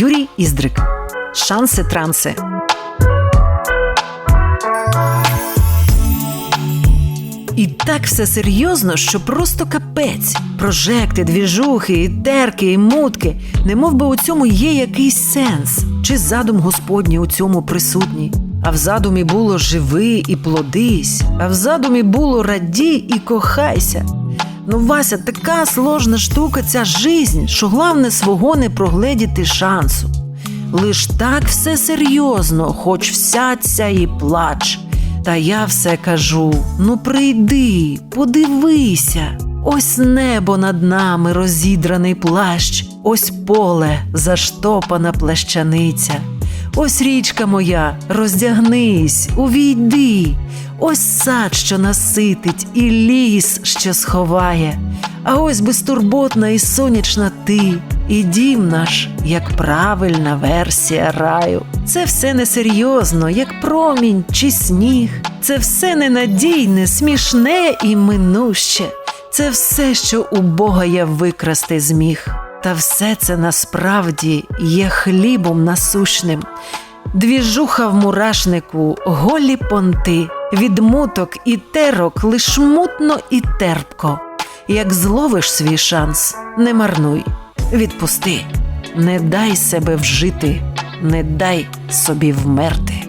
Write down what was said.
Юрій Іздрик. Шанси транси. І так все серйозно, що просто капець. Прожекти, двіжухи, і терки, і мутки. Немов би у цьому є якийсь сенс, чи задум Господній у цьому присутній. А в задумі було живи і плодись, а в задумі було раді і кохайся. Ну, Вася, така сложна штука ця жизнь, що головне свого не прогледіти шансу. Лиш так все серйозно, хоч всяться і плач. Та я все кажу: ну прийди, подивися. Ось небо над нами розідраний плащ, ось поле заштопана плащаниця. Ось річка моя, роздягнись, увійди, ось сад, що наситить, і ліс, що сховає. А ось безтурботна і сонячна ти, і дім наш, як правильна версія раю. Це все несерйозно, як промінь чи сніг. Це все ненадійне, смішне і минуще. Це все, що у Бога я викрасти зміг. Та все це насправді є хлібом насущним. Двіжуха в мурашнику, голі понти, від муток і терок лиш мутно і терпко. Як зловиш свій шанс, не марнуй, відпусти, не дай себе вжити, не дай собі вмерти.